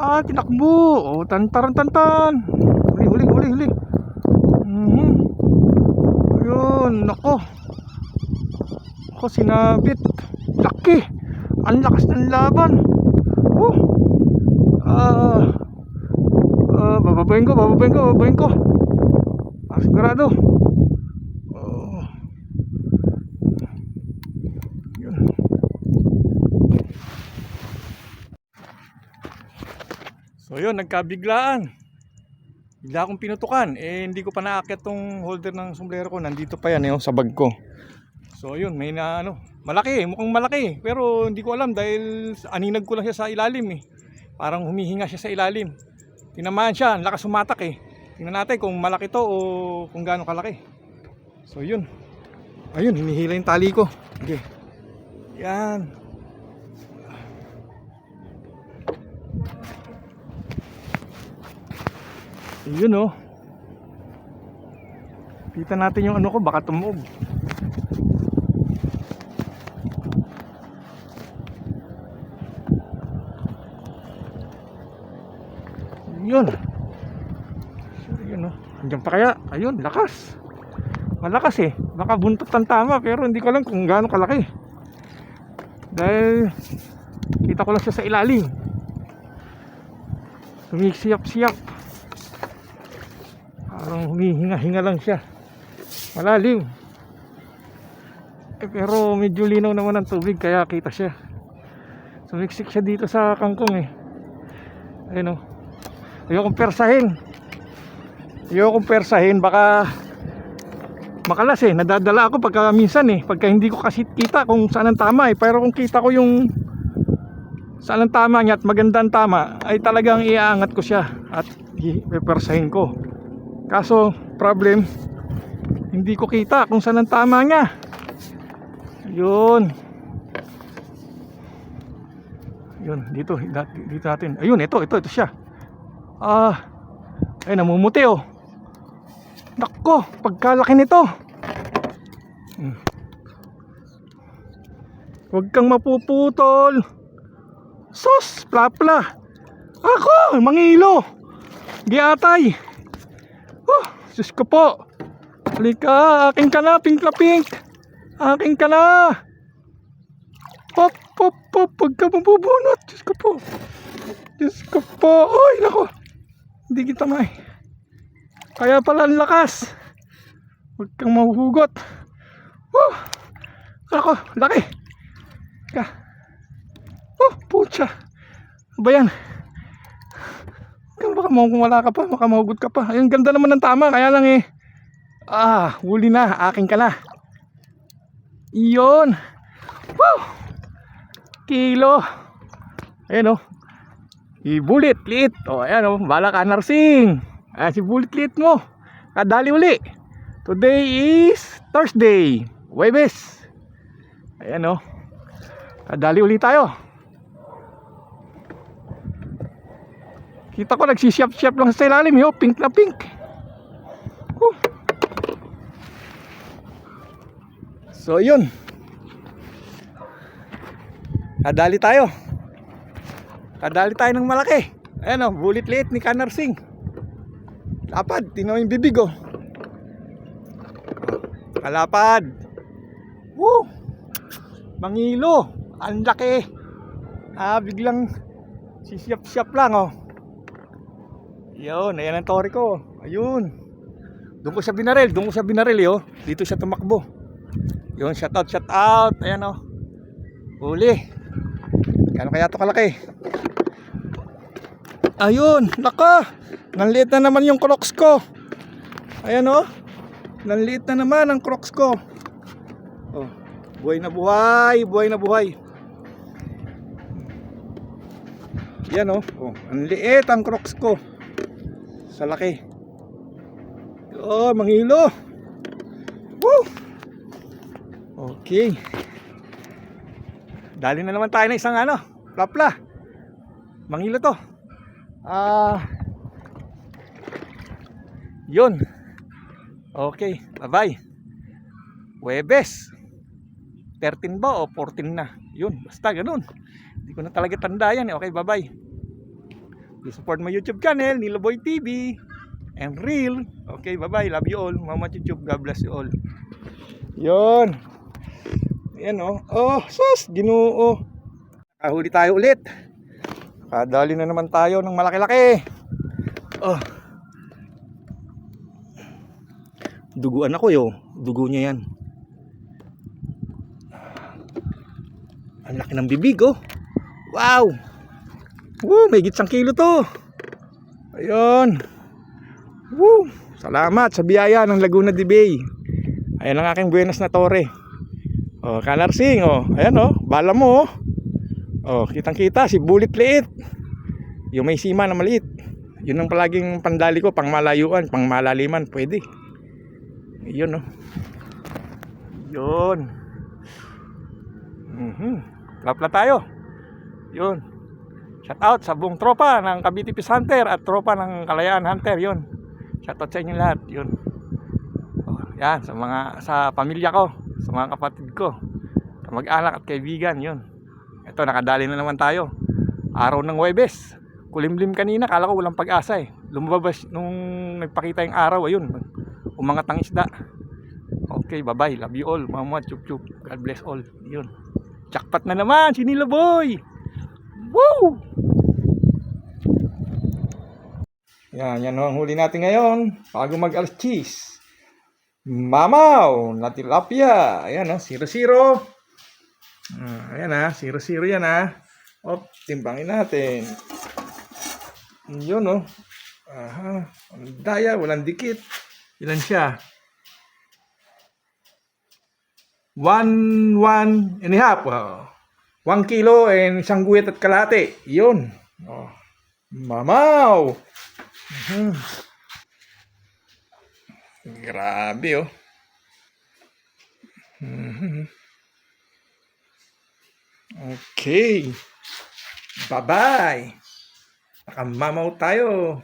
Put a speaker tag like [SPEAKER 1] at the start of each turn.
[SPEAKER 1] Ah, tinakbo. Oh, tantaran tantan. Huli, huli, huli, huli. Mhm. Ayun, nako. Ako sinabit. Laki. Ang lakas ng laban. Oh. Ah. Ah, bababayin ko, bababayin ko, bababayin ko. Ah, sigurado. So yun, nagkabiglaan. Bigla akong pinutukan. Eh, hindi ko pa naakyat tong holder ng sombrero ko. Nandito pa yan, eh, oh, sa bag ko. So yun, may na ano, malaki, mukhang malaki. Pero hindi ko alam dahil aninag ko lang siya sa ilalim eh. Parang humihinga siya sa ilalim. Tinamaan siya, ang lakas sumatak eh. Tingnan natin kung malaki to o kung gaano kalaki. So yun. Ayun, hinihila yung tali ko. Okay. Yan. Yun oh. Kita natin yung ano ko, baka tumuog. Yun. So, yun oh. Andiyan pa kaya? Ayun, lakas. Malakas eh. Baka buntot ang tama pero hindi ko alam kung gaano kalaki. Dahil kita ko lang siya sa ilalim. Sumisiyap-siyap. Parang humihinga-hinga lang siya. Malalim. Eh, pero medyo linaw naman ang tubig kaya kita siya. Sumiksik siya dito sa kangkong eh. Ayun oh. Ayokong persahin. Ayokong persahin baka makalas eh. Nadadala ako pagka minsan eh. Pagka hindi ko kasi kita kung saan ang tama eh. Pero kung kita ko yung saan ang tama niya at maganda ang tama ay talagang iaangat ko siya at ipepersahin ko. Kaso problem hindi ko kita kung saan ang tama niya. Yun. Yun, dito, dito, natin. Ayun, ito, ito, ito siya. Ah, ay namumuti oh. Nako, pagkalaki nito. Hmm. Huwag kang mapuputol. Sus, plapla. Ako, mangilo. Giatay. Sus ko po. Halika, akin ka na, pink na pink. Akin ka na. Pop, pop, pop, huwag ka mabubunot. Diyos ko po. Diyos ko po. Uy, nako. Hindi kita may. Kaya pala ang lakas. Huwag kang mahuhugot. Woo! Ako, laki. Ka. Oh, pucha. Ano ba yan? Baka mo kung wala ka pa, baka ka pa. Ayun, ganda naman ng tama. Kaya lang eh. Ah, huli na. Akin ka na. Iyon. Woo! Kilo. Ayan oh. I-bullet, liit. O, ayan o, bala ka narsing. Ayan si bullet liit mo. Kadali uli. Today is Thursday. Webes. Ayan o. Kadali uli tayo. Kita ko nagsisiyap-siyap lang sa ilalim yo. Pink na pink. Huh. So, yun. Kadali tayo. Kadali tayo ng malaki. Ayan o, bulit liit ni Kanarsing. Lapad, tinaw yung bibig o. Kalapad. Woo! Mangilo. Ang laki. Ah, biglang sisiyap-siyap lang o. Yun, ayan ang tori ko. Ayun. Doon ko siya binaril, doon ko siya binaril yo. Dito siya tumakbo. Yun, shout out, shout out. Ayan o. Huli. Kano kaya to kalaki? Ayun, naka. Nanliit na naman yung crocs ko. Ayan oh. Nanliit na naman ang crocs ko. Oh, buhay na buhay, buhay na buhay. Yan oh. Oh, ang liit ang crocs ko. Sa laki. Oh, mangilo. Woo! Okay. Dali na naman tayo ng isang ano, plapla. Mangilo to. Ah. yun. Okay, bye-bye. Webes. 13 ba o 14 na? Yun, basta ganun. Hindi ko na talaga tanda yan. eh. Okay, bye-bye. Support my YouTube channel, Niloboy TV. And real. Okay, bye-bye. Love you all. Mama YouTube, God bless you all. Yon. Yan oh. Oh, sus, ginoo. Kahuli tayo ulit. Kadali na naman tayo ng malaki-laki. Oh. Duguan ako yo. Dugo niya yan. Ang laki ng bibig oh. Wow. Woo, may gitsang kilo to. Ayun. Woo. Salamat sa biyaya ng Laguna de Bay. Ayan ang aking buenas na tore. Oh, kalarsing oh. Ayan oh, bala mo oh. Oh, kitang-kita si Bulit Liit. Yung may sima na maliit. Yun ang palaging pandali ko, pang malayuan, pang malaliman, pwede. Yun oh. Yun. Mhm. Lapla tayo. Yun. Shout out sa buong tropa ng Cavite Peace Hunter at tropa ng Kalayaan Hunter. Yun. Shout out sa inyo lahat. Yun. Oh, yan sa mga sa pamilya ko, sa mga kapatid ko, kamag-anak at kaibigan, yun. Ito nakadali na naman tayo. Araw ng Huwebes. Kulimlim kanina, kala ko walang pag-asa eh. Lumabas nung nagpakita yung araw, ayun. Umangat ang isda. Okay, bye-bye. Love you all. Mama, chup chup. God bless all. Yun. Jackpot na naman, si Nilo Boy. Woo! Yan, yan ang huli natin ngayon. Bago mag alas cheese. Mamaw na tilapia. Ayan na, zero zero. Ah, ayan na, zero zero yan na. O, timbangin natin. Yun o. Aha, Ang daya, walang dikit. Ilan siya? One, one and a half. Wow. 1 kilo and isang guwit at kalate. Yun. Oh. Mamaw! Uh-huh. Grabe, oh. Mm-hmm. Okay. Bye-bye. Nakamamaw tayo.